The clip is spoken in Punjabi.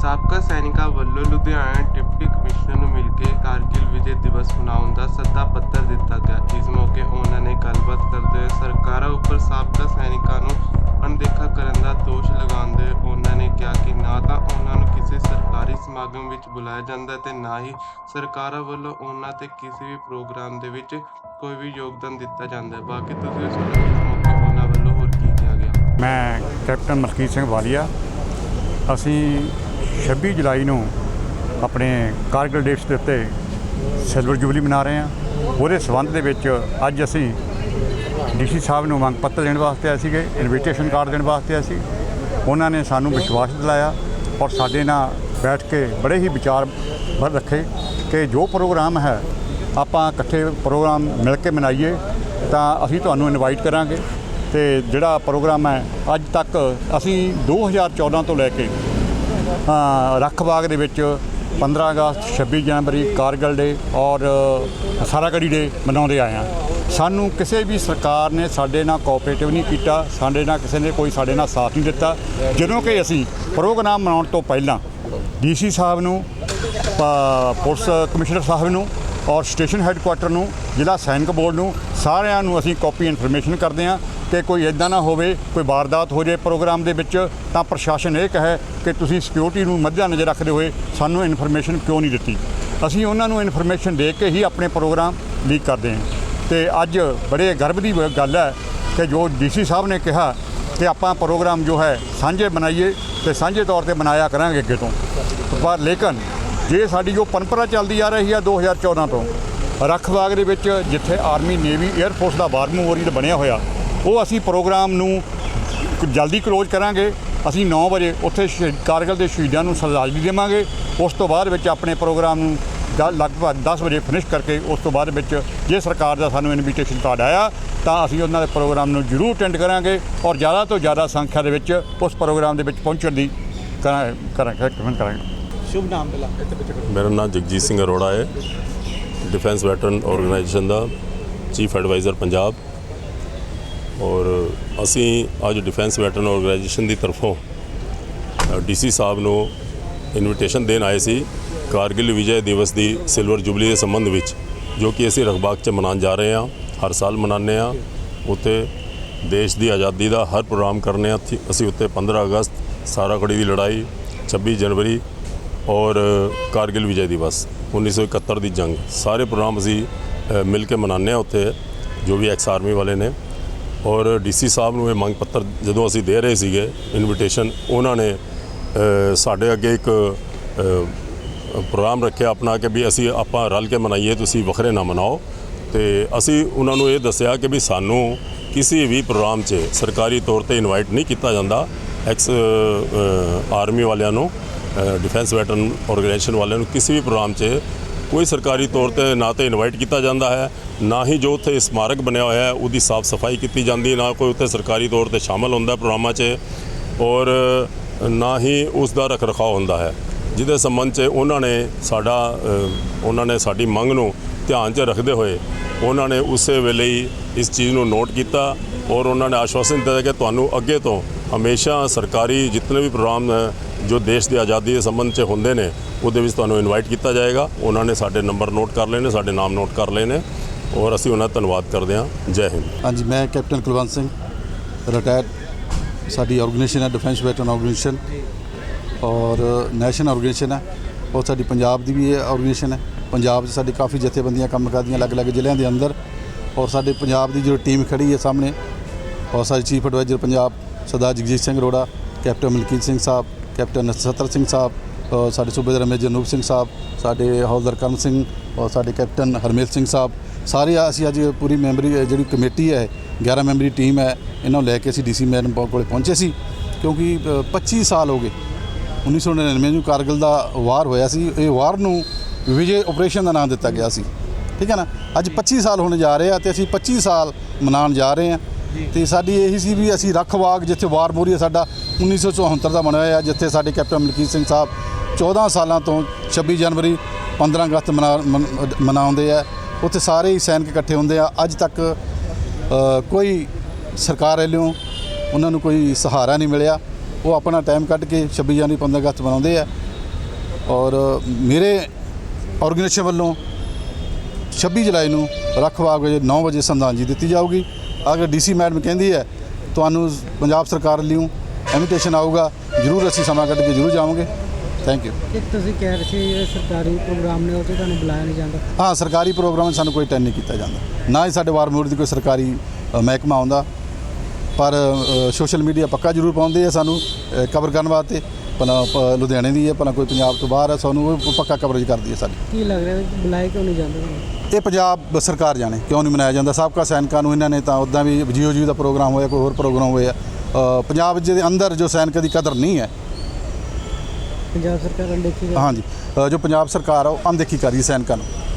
ਸਾਬਕਾ ਸੈਨਿਕਾਂ ਵੱਲੋਂ ਲੁਧਿਆਣਾ ਡਿਪਟੀ ਕਮਿਸ਼ਨਰ ਨੂੰ ਮਿਲ ਕੇ ਕਾਰਗਿਲ ਵਿਜੇ ਦਿਵਸ ਮਨਾਉਣ ਦਾ ਸੱਦਾ ਪੱਤਰ ਦਿੱਤਾ ਗਿਆ। ਇਸ ਮੌਕੇ ਉਹਨਾਂ ਨੇ ਗੱਲਬਾਤ ਕਰਦੇ ਹੋਏ ਸਰਕਾਰਾਂ ਉੱਪਰ ਸਾਬਕਾ ਸੈਨਿਕਾਂ ਨੂੰ ਅਣਦੇਖਾ ਕਰਨ ਦਾ ਦੋਸ਼ ਲਗਾਉਂਦੇ ਹੋਏ ਉਹਨਾਂ ਨੇ ਕਿਹਾ ਕਿ ਨਾ ਤਾਂ ਉਹਨਾਂ ਨੂੰ ਕਿਸੇ ਸਰਕਾਰੀ ਸਮਾਗਮ ਵਿੱਚ ਬੁਲਾਇਆ ਜਾਂਦਾ ਤੇ ਨਾ ਹੀ ਸਰਕਾਰਾਂ ਵੱਲੋਂ ਉਹਨਾਂ ਤੇ ਕਿਸੇ ਵੀ ਪ੍ਰੋਗਰਾਮ ਦੇ ਵਿੱਚ ਕੋਈ ਵੀ ਯੋਗਦਾਨ ਦਿੱਤਾ ਜਾਂਦਾ ਬਾਕੀ ਤੁਸੀਂ ਸੁਣੋ ਇਸ ਮੌਕੇ ਉਹਨਾਂ ਵੱਲੋਂ ਹੋਰ ਕੀ ਕਿਹਾ ਗਿਆ। ਮੈਂ ਕੈਪਟਨ ਮਲਕੀਤ ਸਿੰਘ ਵਾਲੀਆ। ਅਸੀਂ 26 ਜੁਲਾਈ ਨੂੰ ਆਪਣੇ ਕਾਰਗਿਲ ਡੇਟਸ ਦੇ ਉੱਤੇ ਸਿਲਵਰ ਜੁਬਲੀ ਮਨਾ ਰਹੇ ਹਾਂ। ਉਹਦੇ ਸਬੰਧ ਦੇ ਵਿੱਚ ਅੱਜ ਅਸੀਂ ਡੀਸੀ ਸਾਹਿਬ ਨੂੰ ਮੰਗ ਪੱਤਰ ਦੇਣ ਵਾਸਤੇ ਆਏ ਸੀਗੇ ਇਨਵੀਟੇਸ਼ਨ ਕਾਰਡ ਦੇਣ ਵਾਸਤੇ ਆਏ ਸੀ। ਉਹਨਾਂ ਨੇ ਸਾਨੂੰ ਵਿਸ਼ਵਾਸ ਦਿਲਾਇਆ ਔਰ ਸਾਡੇ ਨਾਲ ਬੈਠ ਕੇ ਬੜੇ ਹੀ ਵਿਚਾਰ ਭਰ ਰੱਖੇ ਕਿ ਜੋ ਪ੍ਰੋਗਰਾਮ ਹੈ, ਆਪਾਂ ਇਕੱਠੇ ਪ੍ਰੋਗਰਾਮ ਮਿਲ ਕੇ ਮਨਾਈਏ, ਤਾਂ ਅਸੀਂ ਤੁਹਾਨੂੰ ਇਨਵਾਈਟ ਕਰਾਂਗੇ। ਤੇ ਜਿਹੜਾ ਪ੍ਰੋਗਰਾਮ ਹੈ, ਅੱਜ ਤੱਕ ਅਸੀਂ 2014 ਤੋਂ ਲੈ ਕੇ ਰੱਖ ਬਾਗ ਦੇ ਵਿੱਚ 15 ਅਗਸਤ 26 ਜਨਵਰੀ ਕਾਰਗਲ ਡੇ ਔਰ ਸਾਰਾਗੜੀ ਡੇ ਮਨਾਉਂਦੇ ਆਏ ਹਾਂ। ਸਾਨੂੰ ਕਿਸੇ ਵੀ ਸਰਕਾਰ ਨੇ ਸਾਡੇ ਨਾਲ ਕੋਆਪਰੇਟਿਵ ਨਹੀਂ ਕੀਤਾ, ਸਾਡੇ ਨਾਲ ਕਿਸੇ ਨੇ ਕੋਈ ਸਾਡੇ ਨਾਲ ਸਾਥ ਨਹੀਂ ਦਿੱਤਾ। ਜਦੋਂ ਕਿ ਅਸੀਂ ਪ੍ਰੋਗਰਾਮ ਮਨਾਉਣ ਤੋਂ ਪਹਿਲਾਂ ਡੀਸੀ ਸਾਹਿਬ ਨੂੰ ਪੁਲਿਸ ਕਮਿਸ਼ਨਰ ਸਾਹਿਬ ਨੂੰ ਔਰ ਸਟੇਸ਼ਨ ਹੈੱਡਕੁਆਟਰ ਨੂੰ, ਜ਼ਿਲ੍ਹਾ ਸੈਨਿਕ ਬੋਰਡ ਨੂੰ, ਸਾਰਿਆਂ ਨੂੰ ਅਸੀਂ ਕਾਪੀ ਇਨਫੋਰਮੇਸ਼ਨ ਕਰਦੇ ਹਾਂ ਕਿ ਕੋਈ ਇਦਾਂ ਨਾ ਹੋਵੇ, ਕੋਈ ਵਾਰਦਾਤ ਹੋ ਜਾਏ ਪ੍ਰੋਗਰਾਮ ਦੇ ਵਿੱਚ, ਤਾਂ ਪ੍ਰਸ਼ਾਸਨ ਇਹ ਕਹੇ ਕਿ ਤੁਸੀਂ ਸਿਕਿਉਰਿਟੀ ਨੂੰ ਮੱਝਾ ਨਜ਼ਰ ਰੱਖਦੇ ਹੋਏ ਸਾਨੂੰ ਇਨਫੋਰਮੇਸ਼ਨ ਕਿਉਂ ਨਹੀਂ ਦਿੱਤੀ। ਅਸੀਂ ਉਹਨਾਂ ਨੂੰ ਇਨਫੋਰਮੇਸ਼ਨ ਦੇ ਕੇ ਹੀ ਆਪਣੇ ਪ੍ਰੋਗਰਾਮ ਲੀਕ ਕਰਦੇ ਹਾਂ। ਤੇ ਅੱਜ ਬੜੇ ਗਰਵ ਦੀ ਗੱਲ ਹੈ ਕਿ ਜੋ ਡੀਸੀ ਸਾਹਿਬ ਨੇ ਕਿਹਾ ਕਿ ਆਪਾਂ ਪ੍ਰੋਗਰਾਮ ਜੋ ਹੈ, ਸਾਂਝੇ ਬਣਾਈਏ ਤੇ ਸਾਂਝੇ ਤੌਰ ਤੇ ਬਣਾਇਆ ਕਰਾਂਗੇ ਅੱਗੇ ਤੋਂ। ਪਰ ਲੇਕਿਨ ਜੇ ਸਾਡੀ ਜੋ ਪਰੰਪਰਾ ਚੱਲਦੀ ਆ ਰਹੀ ਆ 2014 ਤੋਂ ਰੱਖ ਬਾਗ ਦੇ ਵਿੱਚ ਜਿੱਥੇ ਆਰਮੀ ਨੇਵੀ 에ਅਰ ਫੋਰਸ ਦਾ ਵਾਰ ਮੈਮੋਰੀਅਲ ਬਣਿਆ ਹੋਇਆ, ਉਹ ਅਸੀਂ ਪ੍ਰੋਗਰਾਮ ਨੂੰ ਜਲਦੀ ਕਲੋਜ਼ ਕਰਾਂਗੇ। ਅਸੀਂ 9 ਵਜੇ ਉੱਥੇ ਸ਼ਹੀਦ, ਕਾਰਗਿਲ ਦੇ ਸ਼ਹੀਦਾਂ ਨੂੰ ਸ਼ਰਧਾਂਜਲੀ ਦੇਵਾਂਗੇ। ਉਸ ਤੋਂ ਬਾਅਦ ਵਿੱਚ ਆਪਣੇ ਪ੍ਰੋਗਰਾਮ ਨੂੰ ਦ- ਲਗਭਗ 10 ਵਜੇ ਫਿਨਿਸ਼ ਕਰਕੇ ਉਸ ਤੋਂ ਬਾਅਦ ਵਿੱਚ ਜੇ ਸਰਕਾਰ ਦਾ ਸਾਨੂੰ ਇਨਵੀਟੇਸ਼ਨ ਕਾਰਡ ਆਇਆ, ਤਾਂ ਅਸੀਂ ਉਹਨਾਂ ਦੇ ਪ੍ਰੋਗਰਾਮ ਨੂੰ ਜ਼ਰੂਰ ਅਟੈਂਡ ਕਰਾਂਗੇ ਔਰ ਜ਼ਿਆਦਾ ਤੋਂ ਜ਼ਿਆਦਾ ਸੰਖਿਆ ਦੇ ਵਿੱਚ ਉਸ ਪ੍ਰੋਗਰਾਮ ਦੇ ਵਿੱਚ ਪਹੁੰਚਣ ਦੀ ਕਰਾਂ ਕਰਾਂਗੇ ਕਰਾਂਗੇ। ਸ਼ੁਭ ਨਾਮ ਬਲਾ ਮੇਰਾ ਨਾਮ ਜਗਜੀਤ ਸਿੰਘ ਅਰੋੜਾ ਹੈ। ਡਿਫੈਂਸ ਵੈਟਰਨ ਆਰਗੇਨਾਈਜੇਸ਼ਨ ਦਾ ਚੀਫ ਐਡਵਾਈਜ਼ਰ ਪੰਜਾਬ। ਔਰ ਅਸੀਂ ਅੱਜ ਡਿਫੈਂਸ ਵੈਟਰਨ ਆਰਗੇਨਾਈਜੇਸ਼ਨ ਦੀ ਤਰਫੋਂ ਡੀਸੀ ਸਾਹਿਬ ਨੂੰ ਇਨਵੀਟੇਸ਼ਨ ਦੇਣ ਆਏ ਸੀ ਕਾਰਗਿਲ ਵਿਜੇ ਦਿਵਸ ਦੀ ਸਿਲਵਰ ਜੁਬਲੀ ਦੇ ਸੰਬੰਧ ਵਿੱਚ, ਜੋ ਕਿ ਅਸੀਂ ਰਖਬਾਗ 'ਚ ਮਨਾਉਣ ਜਾ ਰਹੇ ਹਾਂ। ਹਰ ਸਾਲ ਮਨਾਉਂਦੇ ਹਾਂ। ਉੱਤੇ ਦੇਸ਼ ਦੀ ਆਜ਼ਾਦੀ ਦਾ ਹਰ ਪ੍ਰੋਗਰਾਮ ਕਰਨੇ ਆ ਅਸੀਂ ਉੱਤੇ 15 ਅਗਸਤ ਸਾਰਾ ਸਾਰਾਗੜੀ ਦੀ ਲੜਾਈ 26 ਜਨਵਰੀ ਔਰ ਕਾਰਗਿਲ ਵਿਜੇ ਦਿਵਸ 1971 ਦੀ ਜੰਗ। ਸਾਰੇ ਪ੍ਰੋਗਰਾਮ ਅਸੀਂ ਮਿਲ ਕੇ ਮਨਾਉਂਦੇ ਹਾਂ ਉੱਥੇ, ਜੋ ਵੀ ਐਕਸ ਆਰਮੀ ਵਾਲੇ ਨੇ। ਔਰ ਡੀਸੀ ਸਾਹਿਬ ਨੂੰ ਇਹ ਮੰਗ ਪੱਤਰ ਜਦੋਂ ਅਸੀਂ ਦੇ ਰਹੇ ਸੀਗੇ ਇਨਵੀਟੇਸ਼ਨ ਉਹਨਾਂ ਨੇ ਸਾਡੇ ਅੱਗੇ ਇੱਕ ਪ੍ਰੋਗਰਾਮ ਰੱਖਿਆ ਆਪਣਾ ਕਿ ਵੀ ਅਸੀਂ ਆਪਾਂ ਰਲ ਕੇ ਮਨਾਈਏ, ਤੁਸੀਂ ਵੱਖਰੇ ਨਾ ਮਨਾਓ। ਤੇ ਅਸੀਂ ਉਹਨਾਂ ਨੂੰ ਇਹ ਦੱਸਿਆ ਕਿ ਵੀ ਸਾਨੂੰ ਕਿਸੇ ਵੀ ਪ੍ਰੋਗਰਾਮ 'ਚ ਸਰਕਾਰੀ ਤੌਰ ਤੇ ਇਨਵਾਈਟ ਨਹੀਂ ਕੀਤਾ ਜਾਂਦਾ, ਐਕਸ ਆਰਮੀ ਵਾਲਿਆਂ ਨੂੰ। ਡਿਫੈਂਸ ਵੈਟਰਨ ਆਰਗੇਨਾਈਜੇਸ਼ਨ ਵਾਲਿਆਂ ਨੂੰ ਕਿਸੇ ਵੀ ਪ੍ਰੋਗਰਾਮ 'ਚ ਕੋਈ ਸਰਕਾਰੀ ਤੌਰ ਤੇ ਨਾ ਤੇ ਇਨਵਾਈਟ ਕੀਤਾ ਜਾਂਦਾ ਹੈ, ਨਾ ਹੀ ਜੋ ਉੱਥੇ ਸਮਾਰਕ ਬਣਿਆ ਹੋਇਆ ਹੈ, ਉਹਦੀ ਸਾਫ਼ ਸਫ਼ਾਈ ਕੀਤੀ ਜਾਂਦੀ ਹੈ, ਨਾ ਕੋਈ ਉੱਥੇ ਸਰਕਾਰੀ ਤੌਰ ਤੇ ਸ਼ਾਮਲ ਹੁੰਦਾ ਪ੍ਰੋਗਰਾਮਾਂ 'ਚ ਔਰ ਨਾ ਹੀ ਉਸ ਦਾ ਰੱਖ ਰਖਾਅ ਹੁੰਦਾ ਹੈ। ਜਿਹਦੇ ਸੰਬੰਧ 'ਚ ਉਹਨਾਂ ਨੇ ਸਾਡਾ ਉਹਨਾਂ ਨੇ ਸਾਡੀ ਮੰਗ ਨੂੰ ਧਿਆਨ 'ਚ ਰੱਖਦੇ ਹੋਏ ਉਹਨਾਂ ਨੇ ਉਸੇ ਵੇਲੇ ਹੀ ਇਸ ਚੀਜ਼ ਨੂੰ ਨੋਟ ਕੀਤਾ ਔਰ ਉਹਨਾਂ ਨੇ ਆਸ਼ਵਾਸਨ ਦਿੱਤਾ ਕਿ ਤੁਹਾਨੂੰ ਅੱਗੇ ਤੋਂ ਹਮੇਸ਼ਾ ਸਰਕਾਰੀ ਜਿੰਨੇ ਵੀ ਪ੍ਰੋਗਰਾਮ ਜੋ ਦੇਸ਼ ਦੀ ਆਜ਼ਾਦੀ ਦੇ ਸੰਬੰਧ 'ਚ ਹੁੰਦੇ ਨੇ, ਉਹਦੇ ਵਿੱਚ ਤੁਹਾਨੂੰ ਇਨਵਾਈਟ ਕੀਤਾ ਜਾਏਗਾ। ਉਹਨਾਂ ਨੇ ਸਾਡੇ ਨੰਬਰ ਨੋਟ ਕਰ ਲਏ ਨੇ, ਸਾਡੇ ਨਾਮ ਨੋਟ ਕਰ ਲਏ ਨੇ। ਔਰ ਅਸੀਂ ਉਹਨਾਂ ਦਾ ਧੰਨਵਾਦ ਕਰਦੇ ਹਾਂ। ਜੈ ਹਿੰਦ। ਹਾਂਜੀ, ਮੈਂ ਕੈਪਟਨ ਕੁਲਵੰਤ ਸਿੰਘ ਰਿਟਾਇਰਡ ਸਾਡੀ ਆਰਗੇਨਾਈਜੇਸ਼ਨ ਹੈ ਡਿਫੈਂਸ ਵੈਟਰਨ ਆਰਗੇਨਾਈਜੇਸ਼ਨ ਔਰ ਨੈਸ਼ਨਲ ਆਰਗੇਨਾਈਜੇਸ਼ਨ ਹੈ। ਔਰ ਸਾਡੀ ਪੰਜਾਬ ਦੀ ਵੀ ਆਰਗੇਨਾਈਜੇਸ਼ਨ ਹੈ। ਪੰਜਾਬ 'ਚ ਸਾਡੀ ਕਾਫੀ ਜਥੇਬੰਦੀਆਂ ਕੰਮ ਕਰਦੀਆਂ ਅਲੱਗ-ਅਲੱਗ ਜ਼ਿਲ੍ਹਿਆਂ ਦੇ ਅੰਦਰ। ਔਰ ਸਾਡੇ ਪੰਜਾਬ ਦੀ ਜੋ ਟੀਮ ਖੜੀ ਹੈ ਸਾਹਮਣੇ, ਔਰ ਸਾਡੇ chief adviser Punjab Sardar Jagjit Singh Arora captain Malkit Singh Sahib captain Nachhattar Singh Sahib ਔਰ ਸਾਡੇ ਸੂਬੇਦਾਰ ਮੇਜਰ ਜਨੂਬ ਸਿੰਘ ਸਾਹਿਬ ਸਾਡੇ ਹੌਲਦਾਰ ਕਰਮ ਸਿੰਘ ਔਰ ਸਾਡੇ ਕੈਪਟਨ ਹਰਮੇਲ ਸਿੰਘ ਸਾਹਿਬ ਸਾਰੇ ਅਸੀਂ ਅੱਜ ਪੂਰੀ ਮੈਂਬਰੀ ਜਿਹੜੀ ਕਮੇਟੀ ਹੈ 11 ਮੈਂਬਰੀ ਟੀਮ ਹੈ ਇਹਨਾਂ ਨੂੰ ਲੈ ਕੇ ਅਸੀਂ ਡੀਸੀ ਮੈਡਮ ਕੋਲੇ ਪਹੁੰਚੇ ਸੀ ਕਿਉਂਕਿ ਅ, 25 ਸਾਲ ਹੋ ਗਏ 1999 ਨੂੰ ਕਾਰਗਿਲ ਦਾ ਵਾਰ ਹੋਇਆ ਸੀ ਇਹ ਵਾਰ ਨੂੰ ਵਿਜੇ ਆਪਰੇਸ਼ਨ ਦਾ ਨਾਮ ਦਿੱਤਾ ਗਿਆ ਸੀ ਠੀਕ ਹੈ ਨਾ? ਅੱਜ 25 ਸਾਲ ਹੋਣ ਜਾ ਰਹੇ ਆ ਤੇ ਅਸੀਂ 25 ਸਾਲ ਮਨਾਉਣ ਜਾ ਰਹੇ ਆ ਤੇ ਸਾਡੀ ਇਹੀ ਸੀ ਵੀ ਅਸੀਂ ਰੱਖਵਾਗ ਜਿੱਥੇ ਵਾਰ ਮੋਰੀ ਸਾਡਾ 1974 ਦਾ ਬਣਿਆ ਹੋਇਆ, ਜਿੱਥੇ ਸਾਡੇ ਕੈਪਟਨ ਮਲਕੀਤ ਸਿੰਘ ਸਾਹਿਬ 14 ਸਾਲਾਂ ਤੋਂ 26 ਜਨਵਰੀ 15 ਅਗਸਤ ਮਨਾ, ਮਨ- ਮਨਾਉਂਦੇ ਆ। ਉੱਥੇ ਸਾਰੇ ਹੀ ਸੈਨਿਕ ਇਕੱਠੇ ਹੁੰਦੇ ਆ। ਅੱਜ ਤੱਕ ਕੋਈ ਸਰਕਾਰ ਵੱਲੋਂ ਉਹਨਾਂ ਨੂੰ ਕੋਈ ਸਹਾਰਾ ਨਹੀਂ ਮਿਲਿਆ। ਉਹ ਆਪਣਾ ਟਾਈਮ ਕੱਢ ਕੇ 26 ਜਨਵਰੀ 15 ਅਗਸਤ ਮਨਾਉਂਦੇ ਆ। ਔਰ ਮੇਰੇ ਆਰਗੇਨਾਈਜੇਸ਼ਨ ਵੱਲੋਂ 26 ਜੁਲਾਈ ਨੂੰ ਰੱਖਵਾਗ ਵਜੇ 9 ਵਜੇ ਸੰਦਾਂਜੀ ਦਿੱਤੀ ਜਾਊਗੀ। ਅਗਰ ਡੀਸੀ ਮੈਡਮ ਕਹਿੰਦੀ ਹੈ ਤੁਹਾਨੂੰ ਪੰਜਾਬ ਸਰਕਾਰ ਵੱਲੋਂ ਇਨਵੀਟੇਸ਼ਨ ਆਊਗਾ ਜ਼ਰੂਰ ਅਸੀਂ ਸਮਾਂ ਕੱਢ ਕੇ ਜ਼ਰੂਰ ਜਾਵਾਂਗੇ। ਥੈਂਕ ਯੂ ਇੱਕ ਤੁਸੀਂ ਕਹਿ ਰਹੇ ਸੀ ਜਿਹੜੇ ਸਰਕਾਰੀ ਪ੍ਰੋਗਰਾਮ ਨੇ ਉਹ 'ਤੇ ਤੁਹਾਨੂੰ ਬੁਲਾਇਆ ਨਹੀਂ ਜਾਂਦਾ? ਹਾਂ ਸਰਕਾਰੀ ਪ੍ਰੋਗਰਾਮ ਸਾਨੂੰ ਕੋਈ ਅਟੈਂਡ ਨਹੀਂ ਕੀਤਾ ਜਾਂਦਾ। ਨਾ ਹੀ ਸਾਡੇ ਵਾਰ ਮੋੜ ਦੀ ਕੋਈ ਸਰਕਾਰੀ ਮਹਿਕਮਾ ਆਉਂਦਾ। ਪਰ ਸੋਸ਼ਲ ਮੀਡੀਆ ਪੱਕਾ ਜ਼ਰੂਰ ਪਾਉਂਦੇ ਆ ਸਾਨੂੰ ਕਵਰ ਕਰਨ ਵਾਸਤੇ। ਪ- ਲੁਧਿਆਣੇ ਦੀ ਹੈ ਭਲਾ ਕੋਈ ਪੰਜਾਬ ਤੋਂ ਬਾਹਰ ਹੈ ਸਾਨੂੰ ਉਹ ਪੱਕਾ ਕਵਰੇਜ ਕਰਦੀ ਹੈ ਸਾਡੀ। ਕੀ ਲੱਗ ਰਿਹਾ ਕਿ ਬੁਲਾਏ ਕਿਉਂ ਨਹੀਂ ਜਾਂਦੇ? ਤੁਹਾਨੂੰ ਇਹ ਪੰਜਾਬ ਸਰਕਾਰ ਜਾਣੇ ਕਿਉਂ ਨਹੀਂ ਮਨਾਇਆ ਜਾਂਦਾ? ਸਾਬਕਾ ਸੈਨਿਕਾਂ ਨੂੰ ਇਹਨਾਂ ਨੇ ਤਾਂ ਉਦਾਂ ਵੀ ਜੀਓ ਜੀ ਦਾ ਪ੍ਰੋਗਰਾਮ ਹੋਇਆ ਕੋਈ ਹੋਰ ਪ੍ਰੋਗਰਾਮ ਹੋਇਆ। ਅ, ਪੰਜਾਬ ਦੇ ਅੰਦਰ ਜੋ ਸੈਨਿਕਾਂ ਦੀ ਕਦਰ ਨਹੀਂ ਹੈ। ਪੰਜਾਬ ਸਰਕਾਰ ਅਣਦੇਖੀ ਕਰ ਹਾਂਜੀ ਅ, ਜੋ ਪੰਜਾਬ ਸਰਕਾਰ ਆ ਉਹ ਅਣਦੇਖੀ ਕਰ ਰਹੀ ਹੈ ਸੈਨਿਕਾਂ ਨੂੰ।